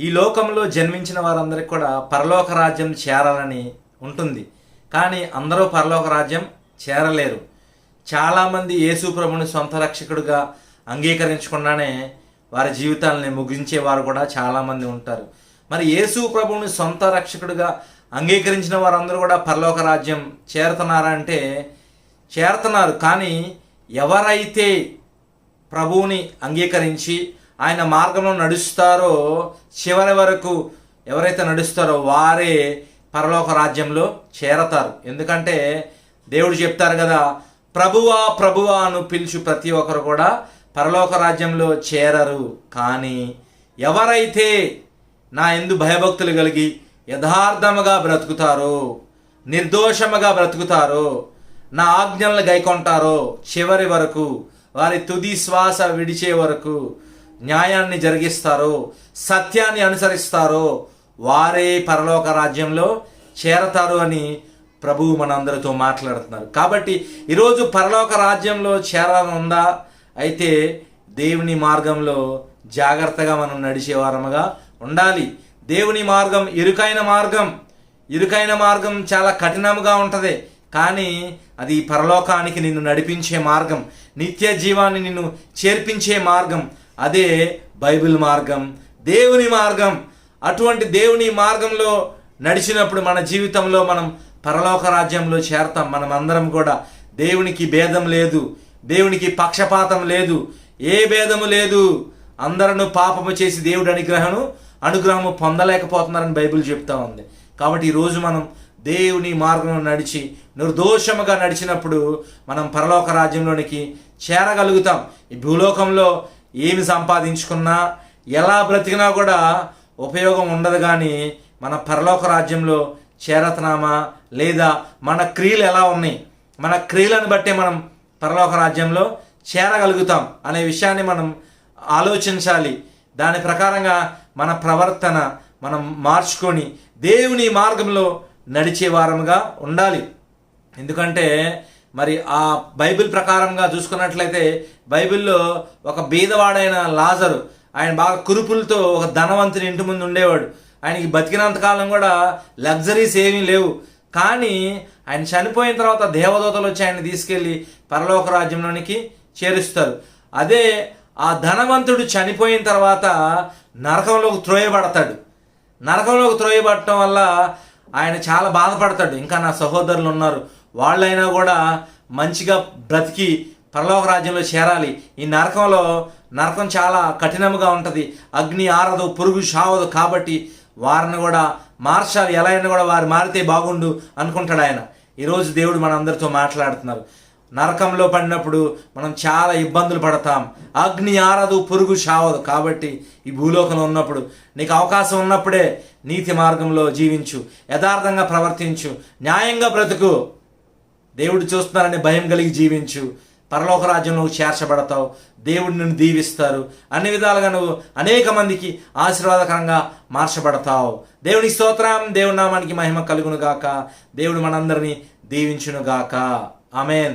ఈ లోకంలో జన్మించిన వారందరికీ కూడా పరలోక రాజ్యం చేరాలని ఉంటుంది. కానీ అందరూ పరలోక రాజ్యం చేరలేరు. చాలామంది యేసు ప్రభుని సొంత రక్షకుడిగా అంగీకరించకుండానే వారి జీవితాలని ముగించేవారు కూడా చాలామంది ఉంటారు. మరి యేసు సొంత రక్షకుడిగా అంగీకరించిన వారందరూ కూడా పరలోక రాజ్యం చేరుతున్నారా అంటే చేరుతున్నారు. కానీ ఎవరైతే ప్రభువుని అంగీకరించి ఆయన మార్గంలో నడుస్తారో చివరి వరకు ఎవరైతే నడుస్తారో వారే పరలోక రాజ్యంలో చేరతారు. ఎందుకంటే దేవుడు చెప్తారు కదా ప్రభువా ప్రభువా అను పిలుచు ప్రతి ఒక్కరు కూడా పరలోక రాజ్యంలో చేరరు. కానీ ఎవరైతే నా ఎందు భయభక్తులు కలిగి యథార్థముగా బ్రతుకుతారో నిర్దోషముగా బ్రతుకుతారో నా ఆజ్ఞలను గైకొంటారో చివరి వరకు వారి తుది శ్వాస విడిచే వరకు న్యాయాన్ని జరిగిస్తారో సత్యాన్ని అనుసరిస్తారో వారే పరలోక రాజ్యంలో చేరతారు అని ప్రభువు మనందరితో మాట్లాడుతున్నారు. కాబట్టి ఈరోజు పరలోక రాజ్యంలో చేరాలనుందా? అయితే దేవుని మార్గంలో జాగ్రత్తగా మనం నడిచేవారముగా ఉండాలి. దేవుని మార్గం ఇరుకైన మార్గం. ఇరుకైన మార్గం చాలా కఠినముగా ఉంటుంది. కానీ అది పరలోకానికి నిన్ను నడిపించే మార్గం. నిత్య జీవాన్ని నిన్ను చేర్పించే మార్గం. అదే బైబిల్ మార్గం దేవుని మార్గం. అటువంటి దేవుని మార్గంలో నడిచినప్పుడు మన జీవితంలో మనం పరలోక రాజ్యంలో చేరతాం. మనం అందరం కూడా దేవునికి భేదం లేదు దేవునికి పక్షపాతం లేదు ఏ భేదము లేదు. అందరూ పాపము చేసి దేవుడి అనుగ్రహము అనుగ్రహము పొందలేకపోతున్నారని బైబిల్ చెప్తా ఉంది. కాబట్టి ఈరోజు మనం దేవుని మార్గంలో నడిచి నిర్దోషముగా నడిచినప్పుడు మనం పరలోక రాజ్యంలోనికి చేరగలుగుతాం. ఈ భూలోకంలో ఏమి సంపాదించుకున్నా ఎలా బ్రతికినా కూడా ఉపయోగం ఉండదు కానీ మన పరలోక రాజ్యంలో చేరతనామా లేదా మన క్రియలు ఎలా ఉన్నాయి మన క్రియలను బట్టే మనం పరలోక రాజ్యంలో చేరగలుగుతాం అనే విషయాన్ని మనం ఆలోచించాలి. దాని ప్రకారంగా మన ప్రవర్తన మనం మార్చుకొని దేవుని మార్గంలో నడిచే వారముగా ఉండాలి. ఎందుకంటే మరి ఆ బైబిల్ ప్రకారంగా చూసుకున్నట్లయితే బైబిల్లో ఒక బీదవాడైన లాజరు ఆయన బాగా కురుపులతో ఒక ధనవంతుని ఇంటి ముందు ఉండేవాడు. ఆయనకి బతికినంత కాలం కూడా లగ్జరీస్ ఏమీ లేవు. కానీ ఆయన చనిపోయిన తర్వాత దేవదూతలు వచ్చి ఆయన తీసుకెళ్ళి పరలోక రాజ్యంలోనికి చేరుస్తారు. అదే ఆ ధనవంతుడు చనిపోయిన తర్వాత నరకంలోకి త్రోయబడతాడు. నరకంలోకి త్రోయబడటం వల్ల ఆయన చాలా బాధపడతాడు. ఇంకా నా సహోదరులు ఉన్నారు. వాళ్ళైనా కూడా మంచిగా బ్రతికి పరలోక రాజ్యంలో చేరాలి. ఈ నరకంలో నరకం చాలా కఠినముగా ఉంటుంది. అగ్ని ఆరదు పురుగు షావదు కాబట్టి వారిని కూడా మార్చాలి. ఎలా అయినా కూడా వారు మారితే బాగుండు అనుకుంటాడు ఆయన. ఈరోజు దేవుడు మనందరితో మాట్లాడుతున్నారు. నరకంలో పడినప్పుడు మనం చాలా ఇబ్బందులు పడతాం. అగ్ని ఆరదు పురుగు షావదు కాబట్టి ఈ భూలోకంలో ఉన్నప్పుడు నీకు అవకాశం ఉన్నప్పుడే నీతి మార్గంలో జీవించు. యథార్థంగా ప్రవర్తించు. న్యాయంగా బ్రతుకు. దేవుడు చూస్తున్నారని భయం కలిగి జీవించు. పరలోక రాజ్యంలో చేర్చబడతావు. దేవుడు నిన్ను దీవిస్తారు. అన్ని విధాలుగా నువ్వు అనేక మందికి ఆశీర్వాదకరంగా మార్చబడతావు. దేవుని స్తోత్రం దేవుడి నామానికి మహిమ కలుగును గాక దేవుడు మనందరినీ దీవించును గాక ఆమెన్.